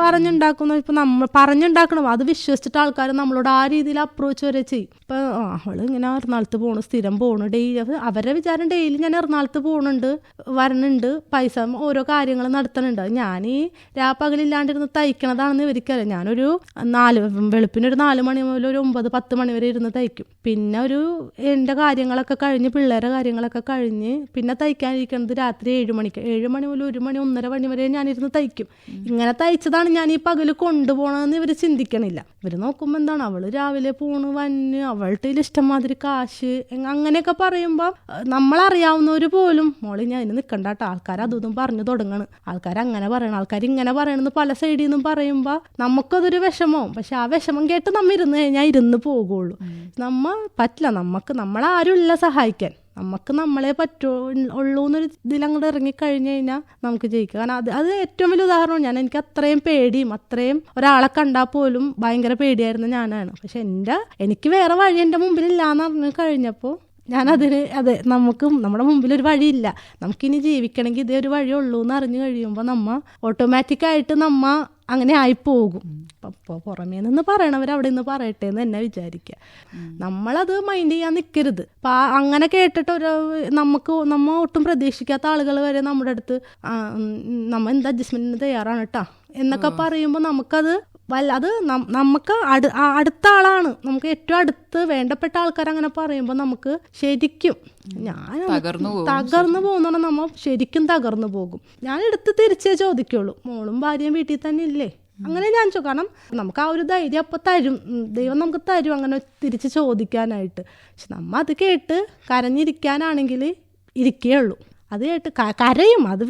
പറഞ്ഞുണ്ടാക്കുന്ന. ഇപ്പൊ നമ്മൾ പറഞ്ഞുണ്ടാക്കണം? അത് വിശ്വസിച്ചിട്ട് ആൾക്കാർ നമ്മളോട് ആ രീതിയിൽ അപ്രോച്ച് വരെ ചെയ്യും. ഇപ്പൊ അവൾ ഇങ്ങനെ എറണാകുളത്ത് പോണു സ്ഥിരം പോണു ഡെയിലി അവരെ വിചാരം ഡെയിലി ഞാൻ എറണാകുളത്ത് പോണുണ്ട് വരണുണ്ട് പൈസ ഓരോ കാര്യങ്ങൾ നടത്തണുണ്ട്. ഞാൻ ഈ രാപ്പകലില്ലാണ്ടിരുന്ന് തയ്ക്കണതാണെന്ന് ഇവർക്കറിയാം ഞാനൊരു നാല് വെളുപ്പിനൊരു നാല് മണി മുതൽ ഒരു ഒമ്പത് പത്ത് മണി വരെ ഇരുന്ന് തയ്ക്കും. പിന്നെ ഒരു എന്റെ കാര്യങ്ങളൊക്കെ കഴിഞ്ഞ് പിള്ളേരെ കാര്യങ്ങളൊക്കെ കഴിഞ്ഞ് പിന്നെ തയ്ക്കാനിരിക്കുന്നത് രാത്രി ഏഴ് മണിക്ക്. ഏഴ് മണി മുതൽ ഒരു മണി ഒന്നര മണി വരെ ഞാനിരുന്ന് തയ്ക്കും. ഇങ്ങനെ തയ്ച്ചതാണ് ഞാൻ ഈ പകൽ കൊണ്ടുപോകണമെന്ന് ഇവർ ചിന്തിക്കണില്ല. ഇവർ നോക്കുമ്പോൾ എന്താണ്? അവൾ രാവിലെ പോണ് വന്ന് അവളുടെ ഇഷ്ടം മാതിരി കാശ് അങ്ങനെയൊക്കെ പറയുമ്പോൾ നമ്മളറിയാവുന്നവർ പോലും മോളി ഞാൻ നിൽക്കണ്ട കേട്ടോ. ആൾക്കാർ അതൊന്നും പറഞ്ഞു തുടങ്ങണ്. ആൾക്കാർ അങ്ങനെ പറയണം. ആൾക്കാർ ഇങ്ങനെ പറയണമെന്ന് പല സൈഡിൽ നിന്നും പറയുമ്പോൾ നമുക്കതൊരു വിഷമവും. പക്ഷെ ആ വിഷമം കേട്ട് നമ്മ ഇരുന്ന് കഴിഞ്ഞാൽ ഇരുന്ന് പോകുള്ളൂ. നമ്മ പറ്റില്ല നമുക്ക് നമ്മളെ ആരുമില്ല സഹായിക്കാൻ. നമുക്ക് നമ്മളെ പറ്റൂ ഉള്ളൂ എന്നൊരു ഇതിലങ്ങോട്ട് ഇറങ്ങിക്കഴിഞ്ഞ് കഴിഞ്ഞാൽ നമുക്ക് ജയിക്കാം. കാരണം അത് അത് ഏറ്റവും വലിയ ഉദാഹരണം ഞാൻ. എനിക്ക് അത്രയും പേടിയും അത്രയും ഒരാളെ കണ്ടാൽ പോലും ഭയങ്കര പേടിയായിരുന്നു ഞാനാണ്. പക്ഷെ എന്റെ എനിക്ക് വേറെ വഴി എന്റെ മുമ്പിലില്ലാന്ന് പറഞ്ഞു കഴിഞ്ഞപ്പോൾ ഞാനതിന് അതെ നമുക്കും നമ്മുടെ മുമ്പിൽ ഒരു വഴിയില്ല. നമുക്കിനി ജീവിക്കണമെങ്കിൽ ഇതേ ഒരു വഴി ഉള്ളൂ എന്ന് അറിഞ്ഞു കഴിയുമ്പോൾ നമ്മ ഓട്ടോമാറ്റിക്കായിട്ട് നമ്മ അങ്ങനെ ആയിപ്പോകും. അപ്പോൾ പുറമേ നിന്ന് പറയണവർ അവിടെ നിന്ന് പറയട്ടെ എന്ന് തന്നെ വിചാരിക്കുക നമ്മളത് മൈൻഡ് ചെയ്യാൻ നിൽക്കരുത് അപ്പം അങ്ങനെ കേട്ടിട്ട് ഒരു നമുക്ക് നമ്മൾ ഒട്ടും പ്രതീക്ഷിക്കാത്ത ആളുകൾ വരെ നമ്മുടെ അടുത്ത് നമ്മൾ നമ്മ എന്ത് അഡ്ജസ്റ്റ്മെന്റിന് തയ്യാറാണ് കേട്ടോ എന്നൊക്കെ പറയുമ്പോൾ നമുക്കത് വല്ല അത് നമുക്ക് അടു അടുത്ത ആളാണ്. നമുക്ക് ഏറ്റവും അടുത്ത് വേണ്ടപ്പെട്ട ആൾക്കാർ അങ്ങനെ പറയുമ്പോൾ നമുക്ക് ശരിക്കും ഞാൻ തകർന്നു പോകും. തകർന്നു പോകുന്ന നമ്മൾ ശരിക്കും തകർന്നു പോകും. ഞാൻ എടുത്ത് തിരിച്ചേ ചോദിക്കുള്ളൂ. മോളും ഭാര്യയും വീട്ടിൽ തന്നെ ഇല്ലേ? അങ്ങനെ ഞാൻ ചോ കാരണം നമുക്ക് ആ ഒരു ധൈര്യം അപ്പം തരും. ദൈവം നമുക്ക് തരും അങ്ങനെ തിരിച്ച് ചോദിക്കാനായിട്ട്. പക്ഷെ നമ്മ അത് കേട്ട് കരഞ്ഞിരിക്കാനാണെങ്കിൽ ഇരിക്കുകയുള്ളൂ അത് കേട്ട് കരയും. അത്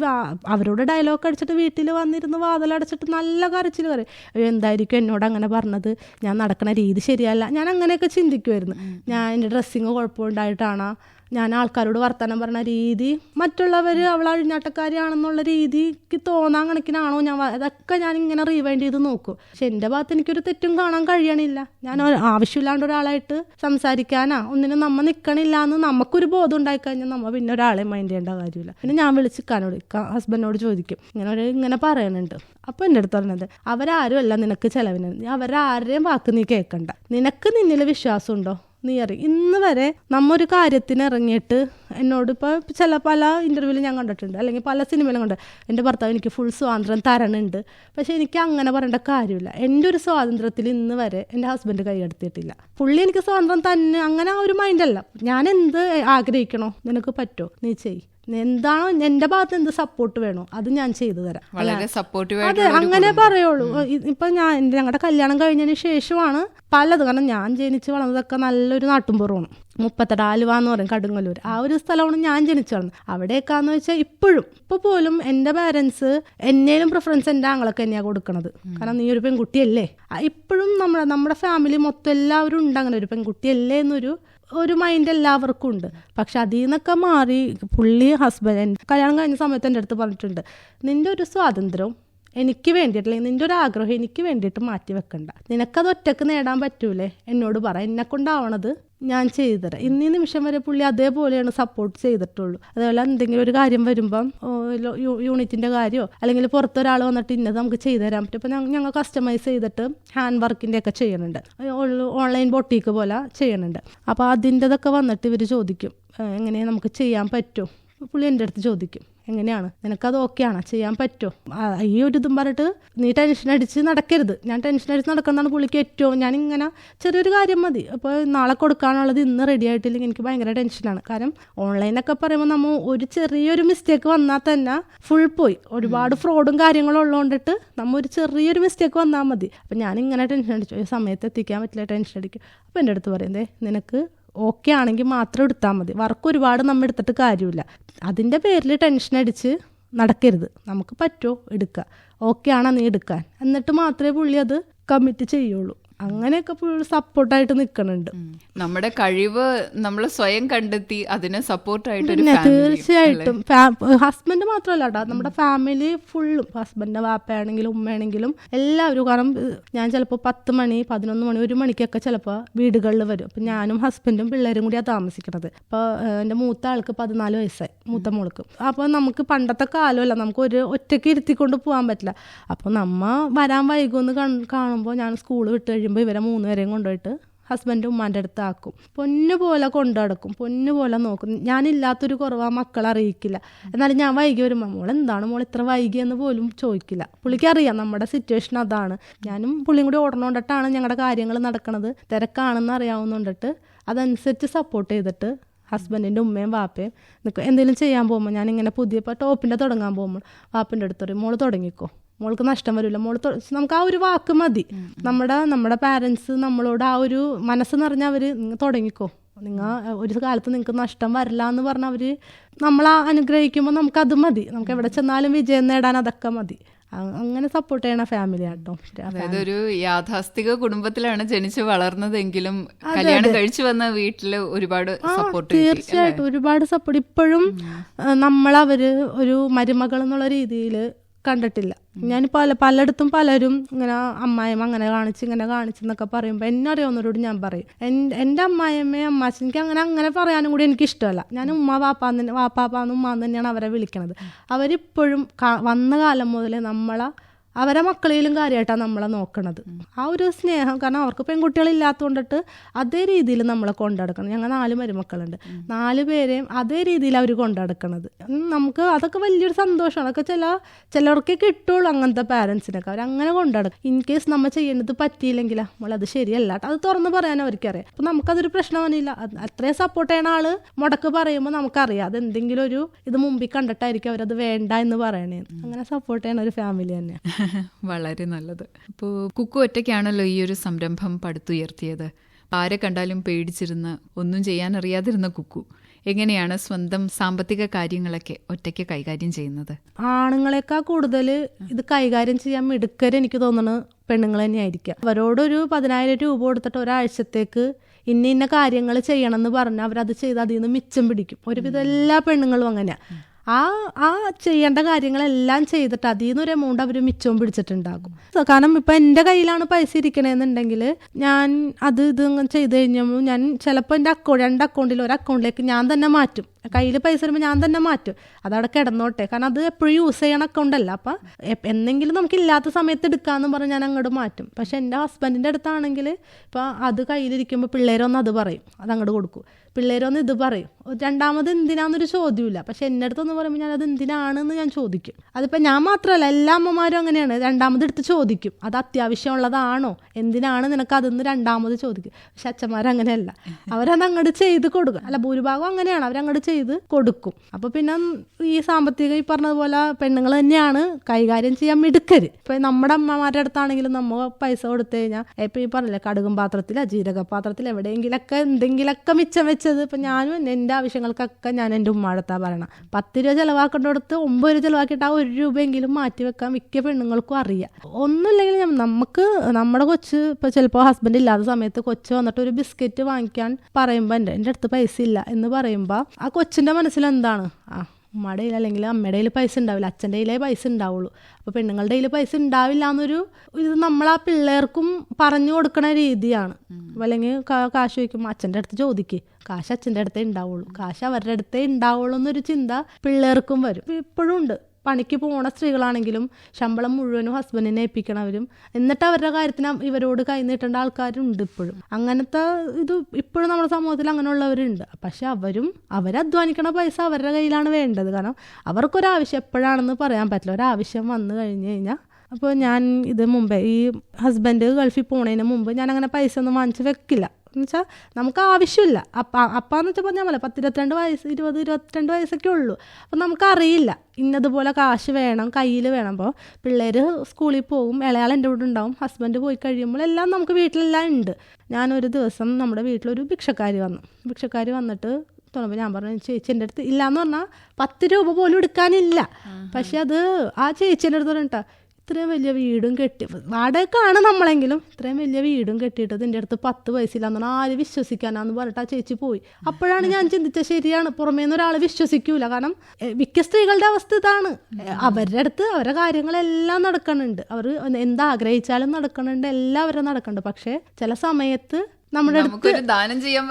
അവരോട് ഡയലോഗ് അടിച്ചിട്ട് വീട്ടിൽ വന്നിരുന്ന് വാതിലടച്ചിട്ട് നല്ല കരച്ചിൽ കരയും. എന്തായിരിക്കും എന്നോട് അങ്ങനെ പറഞ്ഞത്? ഞാൻ നടക്കുന്ന രീതി ശരിയല്ല. ഞാൻ അങ്ങനെയൊക്കെ ചിന്തിക്കുമായിരുന്നു ഞാൻ എന്റെ ഡ്രസ്സിങ് കുഴപ്പമുണ്ടായിട്ടാണോ? ഞാൻ ആൾക്കാരോട് വർത്തമാനം പറഞ്ഞ രീതി മറ്റുള്ളവർ അവൾ അഴിഞ്ഞാട്ടക്കാരിയാണെന്നുള്ള രീതിക്ക് തോന്നാൻ കണക്കിനാണോ ഞാൻ അതൊക്കെ ഞാൻ ഇങ്ങനെ റീവൈൻഡ് ചെയ്ത് നോക്കും. പക്ഷെ എന്റെ ഭാഗത്ത് എനിക്കൊരു തെറ്റും കാണാൻ കഴിയണില്ല. ഞാൻ ആവശ്യമില്ലാണ്ട് ഒരാളായിട്ട് സംസാരിക്കാനാ. ഒന്നിനും നമ്മ നിൽക്കണില്ല എന്ന് നമുക്കൊരു ബോധം ഉണ്ടായി കഴിഞ്ഞാൽ നമ്മ പിന്നെ ഒരാളെ മൈൻഡ് ചെയ്യേണ്ട കാര്യമില്ല. പിന്നെ ഞാൻ വിളിച്ചിക്കാനോട് ഹസ്ബൻഡിനോട് ചോദിക്കും. ഇങ്ങനെ ഒരു ഇങ്ങനെ പറയുന്നുണ്ട് അപ്പോൾ എന്റെ അടുത്ത് പറഞ്ഞത് അവരാരും അല്ല നിനക്ക് ചെലവിന്? അവരാരുടെയും വാക്ക് നീ കേൾക്കണ്ട നിനക്ക് നിന്നിൽ വിശ്വാസമുണ്ടോ? നീ അറിയും. ഇന്ന് വരെ നമ്മ ഒരു കാര്യത്തിന് ഇറങ്ങിയിട്ട് എന്നോട് ഇപ്പോൾ ചില പല ഇന്റർവ്യൂവിൽ ഞാൻ കണ്ടിട്ടുണ്ട്. അല്ലെങ്കിൽ പല സിനിമയിലും കണ്ട്. എന്റെ ഭർത്താവ് എനിക്ക് ഫുൾ സ്വാതന്ത്ര്യം തരണുണ്ട്. പക്ഷേ എനിക്ക് അങ്ങനെ പറയേണ്ട കാര്യമില്ല. എന്റെ ഒരു സ്വാതന്ത്ര്യത്തിൽ ഇന്ന് വരെ എന്റെ ഹസ്ബൻഡ് കൈയെടുത്തിട്ടില്ല പുള്ളി എനിക്ക് സ്വാതന്ത്ര്യം തന്നെ. അങ്ങനെ ആ ഒരു മൈൻഡല്ല ഞാൻ എന്ത് ആഗ്രഹിക്കണോ? നിനക്ക് പറ്റുമോ നീ ചെയ് എന്താണോ എന്റെ ഭാഗത്ത് എന്ത് സപ്പോർട്ട് വേണോ അത് ഞാൻ ചെയ്തു തരാം. വളരെ സപ്പോർട്ടീവ് അതെ അങ്ങനെ പറയുള്ളൂ. ഇപ്പൊ ഞാൻ ഞങ്ങളുടെ കല്യാണം കഴിഞ്ഞതിന് ശേഷമാണ് പലത്. കാരണം ഞാൻ ജനിച്ച് വളർന്നതൊക്കെ നല്ലൊരു നാട്ടുംപുറമാണ്. മുപ്പത്തെട്ട് ആലുവ എന്ന് പറയും കടുങ്ങല്ലൂർ ആ ഒരു സ്ഥലമാണ് ഞാൻ ജനിച്ചു വളർന്നത്. അവിടെയൊക്കെയാന്ന് വെച്ചാൽ ഇപ്പോഴും ഇപ്പോൾ പോലും എന്റെ പാരൻസ് എന്നേലും പ്രിഫറൻസ് എന്റെ ആങ്ങളൊക്കെ തന്നെയാണ് കൊടുക്കണത്. കാരണം നീ ഒരു പെൺകുട്ടിയല്ലേ? ഇപ്പോഴും നമ്മുടെ നമ്മുടെ ഫാമിലി മൊത്തം എല്ലാവരും ഉണ്ട്. അങ്ങനെ ഒരു പെൺകുട്ടിയല്ലേ എന്നൊരു ഒരു മൈൻഡ് എല്ലാവർക്കും ഉണ്ട്. പക്ഷെ അതിൽ നിന്നൊക്കെ മാറി പുള്ളി ഹസ്ബൻഡ് കല്യാണം കഴിഞ്ഞ സമയത്ത് എന്റെ അടുത്ത് പറഞ്ഞിട്ടുണ്ട് നിന്റെ ഒരു സ്വാതന്ത്ര്യം എനിക്ക് വേണ്ടിയിട്ട് അല്ലെങ്കിൽ നിന്റെ ഒരു ആഗ്രഹം എനിക്ക് വേണ്ടിയിട്ട് മാറ്റി വെക്കണ്ട നിനക്കത് ഒറ്റയ്ക്ക് നേടാൻ പറ്റൂലേ? എന്നോട് പറ എന്നെ കൊണ്ടാവണത് ഞാൻ ചെയ്തു തരാം ഇന്നീ നിമിഷം വരെ പുള്ളി അതേപോലെയാണ് സപ്പോർട്ട് ചെയ്തിട്ടുള്ളൂ. അതേപോലെ എന്തെങ്കിലും ഒരു കാര്യം വരുമ്പം യൂണിറ്റിന്റെ കാര്യമോ അല്ലെങ്കിൽ പുറത്തൊരാൾ വന്നിട്ട് ഇന്നത് നമുക്ക് ചെയ്തു തരാൻ പറ്റും. ഇപ്പം ഞങ്ങൾ കസ്റ്റമൈസ് ചെയ്തിട്ട് ഹാൻഡ് വർക്കിന്റെ ഒക്കെ ചെയ്യുന്നുണ്ട്. ഓൺലൈൻ ബൊട്ടീക്ക് പോലെ ചെയ്യുന്നുണ്ട്. അപ്പോൾ അതിന്റെതൊക്കെ വന്നിട്ട് ഇവർ ചോദിക്കും എങ്ങനെയാ നമുക്ക് ചെയ്യാൻ പറ്റും? പുള്ളി എന്റെ അടുത്ത് ചോദിക്കും. എങ്ങനെയാണ്? നിനക്കത് ഓക്കെയാണ്? ചെയ്യാൻ പറ്റുമോ? ഈ ഒരു ഇതും പറഞ്ഞിട്ട് നീ ടെൻഷൻ അടിച്ച് നടക്കരുത്. ഞാൻ ടെൻഷൻ അടിച്ച് നടക്കുന്നതാണ് പുള്ളിക്ക് ഏറ്റവും ഞാൻ ഇങ്ങനെ ചെറിയൊരു കാര്യം മതി. അപ്പോൾ നാളെ കൊടുക്കാനുള്ളത് ഇന്ന് റെഡി ആയിട്ടില്ലെങ്കിൽ എനിക്ക് ഭയങ്കര ടെൻഷനാണ് കാരണം ഓൺലൈനൊക്കെ പറയുമ്പോൾ നമ്മൾ ഒരു ചെറിയൊരു മിസ്റ്റേക്ക് വന്നാൽ തന്നെ ഫുൾ പോയി. ഒരുപാട് ഫ്രോഡും കാര്യങ്ങളും ഉള്ളതുകൊണ്ടിട്ട് നമ്മൾ ഒരു ചെറിയൊരു മിസ്റ്റേക്ക് വന്നാൽ മതി. അപ്പം ഞാൻ ഇങ്ങനെ ടെൻഷൻ അടിച്ചു "ഒരു സമയത്ത് എത്തിക്കാൻ പറ്റില്ല ടെൻഷൻ അടിക്കും അപ്പോൾ എന്റെ അടുത്ത് പറയുന്നേ നിനക്ക് ഓക്കെ ആണെങ്കിൽ മാത്രം എടുത്താൽ മതി. വർക്ക് ഒരുപാട് നമ്മൾ എടുത്തിട്ട് കാര്യമില്ല. അതിന്റെ പേരിൽ ടെൻഷൻ അടിച്ച് നടക്കരുത്. നമുക്ക് പറ്റുമോ? എടുക്കുക ഓക്കെ ആണോ നീ എടുക്കാൻ? എന്നിട്ട് മാത്രമേ പുള്ളി അത് കമ്മിറ്റ് ചെയ്യുള്ളൂ. അങ്ങനെയൊക്കെ സപ്പോർട്ടായിട്ട് നിൽക്കുന്നുണ്ട് നമ്മുടെ കഴിവ് നമ്മൾ സ്വയം കണ്ടെത്തി അതിനെ സപ്പോർട്ടായിട്ട് പിന്നെ തീർച്ചയായിട്ടും ഹസ്ബൻഡ് മാത്രമല്ല കേട്ടോ നമ്മുടെ ഫാമിലി ഫുള്ളും ഹസ്ബൻഡിന്റെ വാപ്പയാണെങ്കിലും ഉമ്മയാണെങ്കിലും എല്ലാവരും കാരണം ഞാൻ ചിലപ്പോൾ പത്ത് മണി പതിനൊന്ന് മണി ഒരു മണിക്കൊക്കെ ചിലപ്പോൾ വീടുകളിൽ വരും. അപ്പം ഞാനും ഹസ്ബൻഡും പിള്ളേരും കൂടിയാണ് താമസിക്കുന്നത് അപ്പോൾ എന്റെ മൂത്ത ആൾക്ക് പതിനാല് വയസ്സായി മൂത്ത മോൾക്ക്. അപ്പോൾ നമുക്ക് പണ്ടത്തെ കാലമല്ല നമുക്ക് ഒരു ഒറ്റയ്ക്ക് ഇരുത്തിക്കൊണ്ട് പോകാൻ പറ്റില്ല. അപ്പോൾ നമ്മ വരാൻ വൈകുമെന്ന് കാണുമ്പോൾ ഞാൻ സ്കൂൾ വിട്ട് കഴിയുമ്പോൾ ഇവരെ മൂന്ന് പേരെയും കൊണ്ടുപോയിട്ട് ഹസ്ബൻഡ് ഉമ്മാന്റെ അടുത്ത് ആക്കും. പൊന്നു പോലെ കൊണ്ടു നടക്കും. പൊന്നു പോലെ നോക്കും. ഞാനില്ലാത്തൊരു കുറവ് ആ മക്കളെ അറിയിക്കില്ല. എന്നാലും ഞാൻ വൈകി വരുമ്പോൾ മോൾ എന്താണ് മോൾ ഇത്ര വൈകി? എന്ന് പോലും ചോദിക്കില്ല. പുള്ളിക്ക് അറിയാം നമ്മുടെ സിറ്റുവേഷൻ അതാണ്. ഞാനും പുള്ളിയും കൂടി ഓടണോണ്ടിട്ടാണ് ഞങ്ങളുടെ കാര്യങ്ങൾ നടക്കണത്. തിരക്കാണെന്ന് അറിയാവുന്നുണ്ടിട്ട് അതനുസരിച്ച് സപ്പോർട്ട് ചെയ്തിട്ട് ഹസ്ബൻഡിന്റെ ഉമ്മയും വാപ്പയും എന്തെങ്കിലും ചെയ്യാൻ പോകുമ്പോൾ ഞാനിങ്ങനെ പുതിയ ടോപ്പിന്റെ തുടങ്ങാൻ പോകുമ്പോൾ വാപ്പിന്റെ അടുത്തൊരു മോൾ തുടങ്ങിക്കോ. മോൾക്ക് നഷ്ടം വരില്ല. മോൾ നമുക്ക് ആ ഒരു വാക്ക് മതി. നമ്മുടെ നമ്മുടെ പാരൻസ് നമ്മളോട് ആ ഒരു മനസ്സ് നിറഞ്ഞ അവർ തുടങ്ങിക്കോ. നിങ്ങൾ ഒരു കാലത്ത് നിങ്ങൾക്ക് നഷ്ടം വരില്ല എന്ന് പറഞ്ഞ അവർ നമ്മൾ അനുഗ്രഹിക്കുമ്പോൾ നമുക്ക് അത് മതി. നമുക്ക് എവിടെ ചെന്നാലും വിജയം നേടാൻ അതൊക്കെ മതി. അങ്ങനെ സപ്പോർട്ട് ചെയ്യണ ഫാമിലി ആട്ടോ അതായത് ഒരു യാഥാസ്ഥിക കുടുംബത്തിലാണ് ജനിച്ചു വളർന്നതെങ്കിലും കല്യാണം കഴിച്ചു വന്ന വീട്ടിൽ ഒരുപാട് സപ്പോർട്ട് തീർച്ചയായിട്ടും ഒരുപാട് സപ്പോർട്ട് ഇപ്പോഴും നമ്മളവര് ഒരു മരുമകൾ എന്നുള്ള രീതിയിൽ കണ്ടിട്ടില്ല. ഞാൻ പല പലയിടത്തും പലരും ഇങ്ങനെ അമ്മായിമ്മ അങ്ങനെ കാണിച്ച് ഇങ്ങനെ കാണിച്ചെന്നൊക്കെ പറയുമ്പോൾ എന്നെ അറിയാവുന്നവരോട് ഞാൻ പറയും. എൻ- എന്റെ അമ്മായിയമ്മയും അമ്മാച്ചൻ എനിക്ക് അങ്ങനെ അങ്ങനെ പറയാനും കൂടി എനിക്ക് ഇഷ്ടമല്ല. ഞാൻ ഉമ്മ വാപ്പാന്ന് വാപ്പാപ്പാന്ന് ഉമ്മാന്ന് തന്നെയാണ് അവരെ വിളിക്കണത്. അവരിപ്പോഴും വന്ന കാലം മുതലേ നമ്മളെ അവരെ മക്കളിലും കാര്യമായിട്ടാണ് നമ്മളെ നോക്കണത്. ആ ഒരു സ്നേഹം കാരണം അവർക്ക് പെൺകുട്ടികളില്ലാത്തതുകൊണ്ടിട്ട് അതേ രീതിയിൽ നമ്മളെ കൊണ്ടെടുക്കണം. ഞങ്ങൾ നാല് മരുമക്കളുണ്ട്. നാല് പേരെയും അതേ രീതിയിൽ അവർ കൊണ്ടെടുക്കണത്. നമുക്ക് അതൊക്കെ വലിയൊരു സന്തോഷമാണ് അതൊക്കെ ചില ചിലർക്ക് കിട്ടുള്ളൂ അങ്ങനത്തെ പാരൻസിനൊക്കെ. അവരങ്ങനെ കൊണ്ടെടുക്കും. ഇൻ കേസ് നമ്മൾ ചെയ്യേണ്ടത് പറ്റിയില്ലെങ്കിൽ നമ്മളത് ശരിയല്ല. അത് തുറന്ന് പറയാൻ അവർക്കറിയാം. അപ്പം നമുക്കതൊരു പ്രശ്നം അത് അത്രയും സപ്പോർട്ട് ചെയ്യണ ആൾ മുടക്ക് പറയുമ്പോൾ നമുക്കറിയാം. അത് എന്തെങ്കിലും ഒരു ഇത് മുമ്പിൽ കണ്ടിട്ടായിരിക്കും അവരത് വേണ്ട എന്ന് പറയണേ അങ്ങനെ സപ്പോർട്ട് ചെയ്യണ ഒരു ഫാമിലി തന്നെ (laughs) (laughs) വളരെ നല്ലത്. അപ്പോൾ കുക്കു ഒറ്റയ്ക്കാണല്ലോ ഈ ഒരു സംരംഭം പടുത്തുയർത്തിയത്. ആരെ കണ്ടാലും പേടിച്ചിരുന്ന് ഒന്നും ചെയ്യാൻ അറിയാതിരുന്ന കുക്കു എങ്ങനെയാണ് സ്വന്തം സാമ്പത്തിക കാര്യങ്ങളൊക്കെ ഒറ്റയ്ക്ക് കൈകാര്യം ചെയ്യുന്നത്? ആണുങ്ങളെക്കാൾ കൂടുതൽ ഇത് കൈകാര്യം ചെയ്യാൻ മിടുക്കര് എനിക്ക് തോന്നുന്നു പെണ്ണുങ്ങൾ തന്നെയായിരിക്കാം. അവരോടൊരു പതിനായിരം രൂപ കൊടുത്തിട്ട് ഒരാഴ്ചത്തേക്ക് ഇന്ന ഇന്ന കാര്യങ്ങൾ ചെയ്യണം എന്ന് പറഞ്ഞാൽ അവരത് ചെയ്ത് അതിൽ നിന്ന് മിച്ചം പിടിക്കും. ഒരുവിധം എല്ലാ പെണ്ണുങ്ങളും അങ്ങനെയാ. ആ ആ ചെയ്യേണ്ട കാര്യങ്ങളെല്ലാം ചെയ്തിട്ട് അതിൽ നിന്നൊരു എമൗണ്ട് അവർ മിച്ചവും പിടിച്ചിട്ടുണ്ടാകും. കാരണം ഇപ്പൊ എന്റെ കയ്യിലാണ് പൈസ ഇരിക്കണേന്നുണ്ടെങ്കിൽ ഞാൻ അത് ഇത് ചെയ്തു കഴിഞ്ഞപ്പോൾ ഞാൻ ചിലപ്പോൾ എന്റെ അക്കൗണ്ട് രണ്ട് അക്കൗണ്ടിൽ ഒരു അക്കൗണ്ടിലേക്ക് ഞാൻ തന്നെ മാറ്റും. കയ്യിൽ പൈസ വരുമ്പോൾ ഞാൻ തന്നെ മാറ്റും. അതവിടെ കിടന്നോട്ടെ. കാരണം അത് എപ്പോഴും യൂസ് ചെയ്യണ അക്കൗണ്ട് അല്ല. അപ്പം എന്തെങ്കിലും നമുക്ക് ഇല്ലാത്ത സമയത്ത് എടുക്കാന്ന് പറഞ്ഞ് ഞാൻ അങ്ങോട്ട് മാറ്റും. പക്ഷെ എന്റെ ഹസ്ബൻഡിന്റെ അടുത്താണെങ്കിൽ ഇപ്പൊ അത് കയ്യിലിരിക്കുമ്പോൾ പിള്ളേരൊന്നും അത് പറയും. അത് അങ്ങോട്ട് കൊടുക്കും. പിള്ളേരൊന്ന് ഇത് പറയും. രണ്ടാമത് എന്തിനാന്നൊരു ചോദ്യമില്ല പക്ഷെ എന്റെ അടുത്തൊന്ന് പറയുമ്പോൾ ഞാൻ അത് എന്തിനാണെന്ന് ഞാൻ ചോദിക്കും. അതിപ്പോൾ ഞാൻ മാത്രമല്ല എല്ലാ അമ്മമാരും അങ്ങനെയാണ്. രണ്ടാമത് എടുത്ത് ചോദിക്കും. അത് അത്യാവശ്യമുള്ളതാണോ? എന്തിനാണ് നിനക്ക് അതെന്ന് രണ്ടാമത് ചോദിക്കും? പക്ഷെ അച്ഛന്മാരങ്ങനെയല്ല അവരത് അങ്ങോട്ട് ചെയ്ത് കൊടുക്കും. അല്ല ഭൂരിഭാഗം അങ്ങനെയാണ്. അവരങ്ങോട്ട് ചെയ്ത് കൊടുക്കും. അപ്പോൾ പിന്നെ ഈ സാമ്പത്തിക ഈ പറഞ്ഞതുപോലെ പെണ്ണുങ്ങൾ തന്നെയാണ് കൈകാര്യം ചെയ്യാൻ മിടുക്കര്. ഇപ്പം നമ്മുടെ അമ്മമാരുടെ അടുത്താണെങ്കിലും നമ്മൾ പൈസ കൊടുത്തു കഴിഞ്ഞാൽ ഇപ്പം ഈ പറഞ്ഞില്ലേ കടുകും പാത്രത്തിലോ ജീരക പാത്രത്തിൽ എവിടെയെങ്കിലൊക്കെ എന്തെങ്കിലുമൊക്കെ മിച്ചം വെച്ചത് ഇപ്പം ഞാനും എന്റെ ആവശ്യങ്ങൾക്കൊക്കെ ഞാൻ എന്റെ ഉമ്മാടത്താ പറയണം. പത്ത് രൂപ ചിലവാക്കേണ്ടടുത്ത് ഒമ്പത് രൂപ ചിലവാക്കിയിട്ട് ആ ഒരു രൂപയെങ്കിലും മാറ്റി വെക്കാൻ മിക്ക പെണ്ണുങ്ങൾക്കും അറിയാം. ഒന്നുമില്ലെങ്കിൽ നമുക്ക് നമ്മുടെ കൊച്ച് ഇപ്പോൾ ചിലപ്പോൾ ഹസ്ബൻഡ് ഇല്ലാത്ത സമയത്ത് കൊച്ച് വന്നിട്ട് ഒരു ബിസ്ക്കറ്റ് വാങ്ങിക്കാൻ പറയുമ്പോൾ എന്റെ എന്റെ അടുത്ത് പൈസ ഇല്ല എന്ന് പറയുമ്പോൾ ആ കൊച്ചിന്റെ മനസ്സിലെന്താണ് ആ ഉമ്മയുടെ കയ്യിൽ അല്ലെങ്കിൽ അമ്മയുടെ കയ്യിൽ പൈസ ഉണ്ടാവില്ല അച്ഛന്റെ കയ്യിലേ പൈസ ഉണ്ടാവുള്ളൂ. അപ്പോൾ പെണ്ണുങ്ങളുടെ കയ്യിൽ പൈസ ഉണ്ടാവില്ല എന്നൊരു ഇത് നമ്മൾ ആ പിള്ളേർക്കും പറഞ്ഞു കൊടുക്കണ രീതിയാണ്. അല്ലെങ്കിൽ കാശ് ചോദിക്കും അച്ഛന്റെ അടുത്ത് ചോദിക്ക്. കാശ് അച്ഛന്റെ അടുത്തേ ഉണ്ടാവുള്ളൂ. കാശ് അവരുടെ അടുത്തേ ഉണ്ടാവുള്ളൂ എന്നൊരു ചിന്ത പിള്ളേർക്കും വരും. ഇപ്പോഴും ഉണ്ട്. പണിക്ക് പോണ സ്ത്രീകളാണെങ്കിലും ശമ്പളം മുഴുവനും ഹസ്ബൻഡിനെ ഏൽപ്പിക്കണവരും. എന്നിട്ട് അവരുടെ കാര്യത്തിന് ഇവരോട് കൈ നീട്ടേണ്ട ആൾക്കാരുണ്ട് ഇപ്പോഴും. അങ്ങനത്തെ ഇത് ഇപ്പോഴും നമ്മുടെ സമൂഹത്തിൽ അങ്ങനെയുള്ളവരുണ്ട്. പക്ഷെ അവരും അവരധ്വാനിക്കണ പൈസ അവരുടെ കയ്യിലാണ് വേണ്ടത്. കാരണം അവർക്കൊരാവശ്യം എപ്പോഴാണെന്ന് പറയാൻ പറ്റില്ല. ഒരാവശ്യം വന്നു കഴിഞ്ഞ് കഴിഞ്ഞാൽ അപ്പോൾ ഞാൻ ഇത് മുമ്പേ ഈ ഹസ്ബൻഡ് ഗൾഫിൽ പോണതിന് മുമ്പ് ഞാൻ അങ്ങനെ പൈസ ഒന്നും വാങ്ങിച്ച് വെക്കില്ല. എന്നുവെച്ചാൽ നമുക്ക് ആവശ്യമില്ല. അപ്പ അപ്പാന്ന് വെച്ചാൽ പറഞ്ഞാൽ പോലെ പത്ത് ഇരുപത്തിരണ്ട് വയസ്സ് ഇരുപത് ഇരുപത്തിരണ്ട് വയസ്സൊക്കെ ഉള്ളൂ. അപ്പം നമുക്കറിയില്ല. ഇന്നതുപോലെ കാശ് വേണം കയ്യിൽ വേണം. അപ്പോൾ പിള്ളേർ സ്കൂളിൽ പോകും ഇളയാൾ എന്റെ കൂടെ ഉണ്ടാവും ഹസ്ബൻഡ് പോയി കഴിയുമ്പോൾ എല്ലാം നമുക്ക് വീട്ടിലെല്ലാം ഉണ്ട്. ഞാനൊരു ദിവസം നമ്മുടെ വീട്ടിലൊരു ഭിക്ഷക്കാരി വന്നു. ഭിക്ഷക്കാരി വന്നിട്ട് തുറന്നപ്പോൾ ഞാൻ പറഞ്ഞു ചേച്ചി എന്റെ അടുത്ത് ഇല്ലയെന്ന് പറഞ്ഞാൽ പത്ത് രൂപ പോലും എടുക്കാനില്ല. പക്ഷെ അത് ആ ചേച്ചീന്റെ അടുത്ത് പറഞ്ഞിട്ടാ ഇത്രയും വലിയ വീടും കെട്ടി വാടകക്കാണ് നമ്മളെങ്കിലും ഇത്രയും വലിയ വീടും കെട്ടിയിട്ട് എന്റെ അടുത്ത് പത്ത് പറഞ്ഞാൽ ആര് വിശ്വസിക്കാനാന്ന് പറഞ്ഞിട്ട് ആ ചേച്ചി പോയി. അപ്പോഴാണ് ഞാൻ ചിന്തിച്ച ശരിയാണ്. പുറമേ നിന്ന് ഒരാൾ വിശ്വസിക്കൂല. കാരണം മിക്ക സ്ത്രീകളുടെ അവസ്ഥ ഇതാണ്. അവരുടെ അടുത്ത് അവരുടെ കാര്യങ്ങളെല്ലാം നടക്കണുണ്ട്. അവർ എന്താഗ്രഹിച്ചാലും നടക്കണുണ്ട്. എല്ലാവരും നടക്കുന്നുണ്ട് പക്ഷേ ചില സമയത്ത് നമ്മുടെ അടുത്ത് ദാനം ചെയ്യാൻ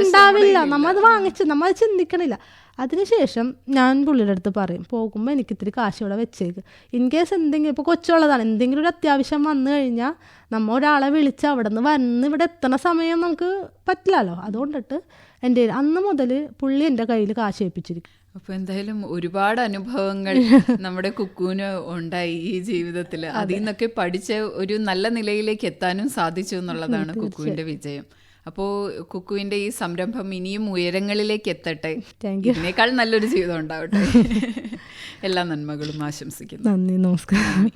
ഉണ്ടാവില്ല. നമ്മൾ അത് വാങ്ങിച്ചു നമ്മൾ അത് ചിന്തിക്കണില്ല. അതിനുശേഷം ഞാൻ പുള്ളിയുടെ അടുത്ത് പറയും പോകുമ്പോൾ എനിക്ക് ഇത്തിരി കാശ് ഇവിടെ വെച്ചേക്ക്. ഇൻ കേസ് എന്തെങ്കിലും ഇപ്പോൾ കൊച്ചുള്ളതാണ് എന്തെങ്കിലും ഒരു അത്യാവശ്യം വന്നു കഴിഞ്ഞാൽ നമ്മ ഒരാളെ വിളിച്ച് അവിടെ നിന്ന് വന്ന് ഇവിടെ എത്തണ സമയം നമുക്ക് പറ്റില്ലല്ലോ. അതുകൊണ്ടിട്ട് എന്റെ അന്ന് മുതൽ പുള്ളി എന്റെ കയ്യിൽ കാശ് ഏൽപ്പിച്ചിരിക്കും അപ്പോൾ എന്തായാലും ഒരുപാട് അനുഭവങ്ങൾ (laughs) നമ്മുടെ കുക്കൂന് ഉണ്ടായി ഈ ജീവിതത്തിൽ അതിൽ നിന്നൊക്കെ പഠിച്ച് ഒരു നല്ല നിലയിലേക്ക് എത്താനും സാധിച്ചു എന്നുള്ളതാണ് കുക്കുവിന്റെ വിജയം. അപ്പോ കുക്കുവിന്റെ ഈ സംരംഭം ഇനിയും ഉയരങ്ങളിലേക്ക് എത്തട്ടെ. Thank ഇതിനേക്കാൾ നല്ലൊരു ജീവിതം ഉണ്ടാവട്ടെ. (laughs) എല്ലാ നന്മകളും ആശംസിക്കുന്നു. നന്ദി നമസ്കാരം.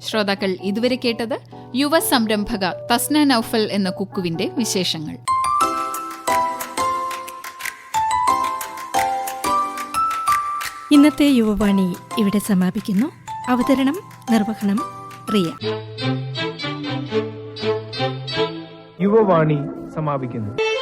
ശ്രോതാക്കൾ ഇതുവരെ കേട്ടത് യുവ സംരംഭക തസ്ന നൌഫൽ എന്ന കുക്കുവിന്റെ വിശേഷങ്ങൾ. ഇന്നത്തെ യുവവാണി ഇവിടെ സമാപിക്കുന്നു. അവതരണം നിർവഹണം റിയ. യുവവാണി സമാപിക്കുന്നു.